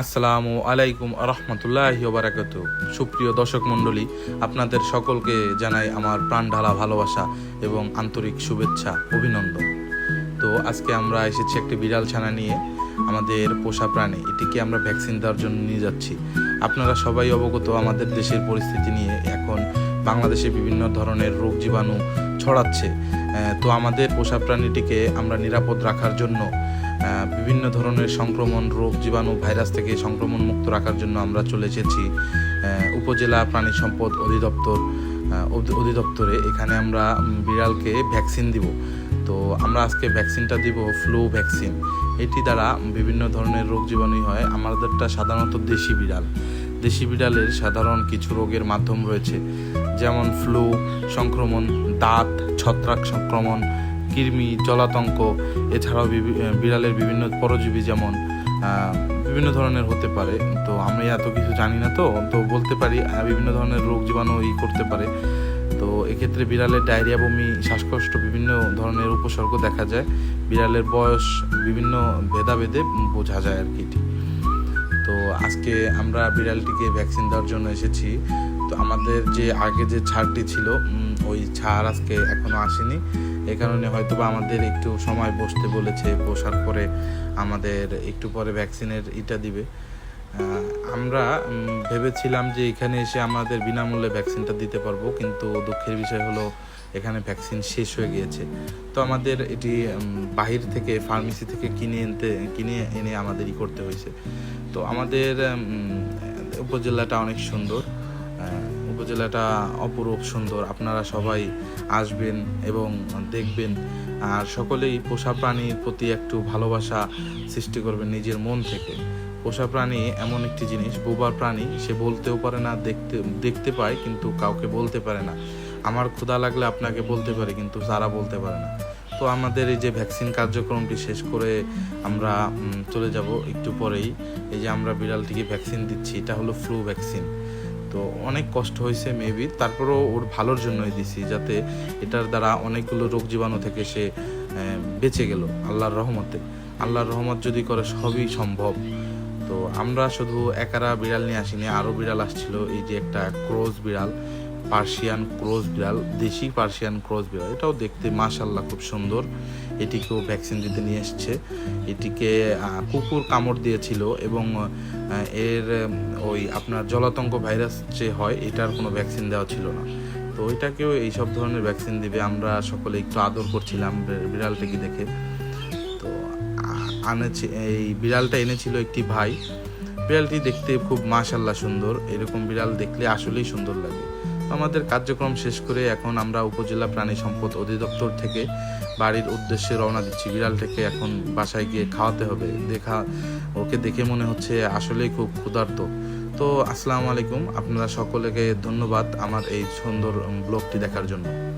আসসালামু আলাইকুম রহমতুল্লাহ বারাকাতু সুপ্রিয় দর্শক মণ্ডলী, আপনাদের সকলকে জানাই আমার প্রাণ ঢালা ভালোবাসা এবং আন্তরিক শুভেচ্ছা, অভিনন্দন। তো আজকে আমরা এসেছি একটি বিড়াল ছানা নিয়ে, আমাদের পোষা প্রাণী। এটিকে আমরা ভ্যাকসিন দেওয়ার জন্য নিয়ে যাচ্ছি। আপনারা সবাই অবগত, আমাদের দেশের পরিস্থিতি নিয়ে এখন বাংলাদেশে বিভিন্ন ধরনের রোগ জীবাণু ছড়াচ্ছে। তো আমাদের পোষা প্রাণীটিকে আমরা নিরাপদ রাখার জন্য বিভিন্ন ধরনের সংক্রমণ রোগ, জীবাণু, ভাইরাস থেকে সংক্রমণ মুক্ত রাখার জন্য আমরা চলে এসেছি উপজেলা প্রাণী সম্পদ অধিদপ্তর অধি- অধিদপ্তরে। এখানে আমরা বিড়ালকে ভ্যাকসিন দিব। তো আমরা আজকে ভ্যাকসিনটা দিব ফ্লু ভ্যাকসিন। এটি দ্বারা বিভিন্ন ধরনের রোগ জীবাণু হয়। আমাদেরটা সাধারণত দেশি বিড়াল। দেশি বিড়ালের সাধারণ কিছু রোগের মাধ্যম রয়েছে, যেমন ফ্লু, সংক্রমণ, দাঁত, ছত্রাক সংক্রমণ কৃমি, জলাতঙ্ক, এছাড়াও বিড়ালের বিভিন্ন পরজীবী যেমন বিভিন্ন ধরনের হতে পারে। তো আমি এত কিছু জানি না তো তো বলতে পারি বিভিন্ন ধরনের রোগ জীবাণু ই করতে পারে। তো এক্ষেত্রে বিড়ালের ডায়রিয়া বমি, শ্বাসকষ্ট, বিভিন্ন ধরনের উপসর্গ দেখা যায়। বিড়ালের বয়স বিভিন্ন ভেদাভেদে বোঝা যায় আর কি তো আজকে আমরা বিড়ালটিকে ভ্যাকসিন দেওয়ার জন্য এসেছি। তো আমাদের যে আগে যে ছাড়টি ছিল ওই ছাড় আজকে এখনও আসেনি। এই কারণে হয়তো বা আমাদের একটু সময় বসতে বলেছে, বসার পরে আমাদের একটু পরে ভ্যাকসিনের ইটা দিবে। আমরা ভেবেছিলাম যে এখানে এসে আমাদের বিনামূল্যে ভ্যাকসিনটা দিতে পারব, কিন্তু দুঃখের বিষয় হলো এখানে ভ্যাকসিন শেষ হয়ে গিয়েছে। তো আমাদের এটি বাহির থেকে ফার্মেসি থেকে কিনে এনতে, কিনে এনে আমাদের ই করতে হয়েছে। তো আমাদের উপজেলাটা অনেক সুন্দর উপজেলাটা অপরূপ সুন্দর। আপনারা সবাই আসবেন এবং দেখবেন, আর সকলেই পোষা প্রাণীর প্রতি একটু ভালোবাসা সৃষ্টি করবেন নিজের মন থেকে। পোষা প্রাণী এমন একটি জিনিস, বোবার প্রাণী, সে বলতেও পারে না, দেখতে দেখতে পায়, কিন্তু কাউকে বলতে পারে না। আমার ক্ষুধা লাগলে আপনাকে বলতে পারে, কিন্তু তারা বলতে পারে না। তো আমাদের এই যে ভ্যাকসিন কার্যক্রমটি শেষ করে আমরা চলে যাব একটু পরেই। এই যে আমরা বিড়ালটিকে ভ্যাকসিন দিচ্ছি, এটা হলো ফ্লু ভ্যাকসিন। তো অনেক কষ্ট হয়েছে মেবি, তারপরেও ওর ভালোর জন্যই দিছি, যাতে এটার দ্বারা অনেকগুলো রোগ জীবাণু থেকে সে বেঁচে গেল, আল্লাহর রহমতে। আল্লাহর রহমত যদি করে, সবই সম্ভব। তো আমরা শুধু একারা বিড়াল নিয়ে আসিনি, আরও বিড়াল আসছিল, এই যে একটা ক্রোজ বিড়াল। পার্সিয়ান ক্রোজ বিড়াল, দেশি পার্সিয়ান ক্রোজ বিড়াল। এটাও দেখতে মাশাল্লাহ খুব সুন্দর। এটিকেও ভ্যাকসিন দিতে নিয়ে এসছে। এটিকে কুকুর কামড় দিয়েছিল এবং এর ওই আপনার জলাতঙ্ক ভাইরাস যে হয়, এটার কোনো ভ্যাকসিন দেওয়া ছিল না। তো এটাকেও এইসব ধরনের ভ্যাকসিন দিবে। আমরা সকলে একটু আদর করছিলাম বিড়ালটাকে দেখে। তো আনেছে, এই বিড়ালটা এনেছিল একটি ভাই। বিড়ালটি দেখতে খুব মাশাল্লাহ সুন্দর। এরকম বিড়াল দেখলে আসলেই সুন্দর লাগে। আমাদের কার্যক্রম শেষ করে এখন আমরা উপজেলা প্রাণী সম্পদ অধিদপ্তর থেকে বাড়ির উদ্দেশ্যে রওনা দিচ্ছি। বিড়ালটাকে এখন বাসায় গিয়ে খাওয়াতে হবে। দেখা, ওকে দেখে মনে হচ্ছে আসলেই খুব ক্ষুধার্ত। তো আসসালামু আলাইকুম। আপনারা সকলকে ধন্যবাদ আমার এই সুন্দর ব্লগটি দেখার জন্য।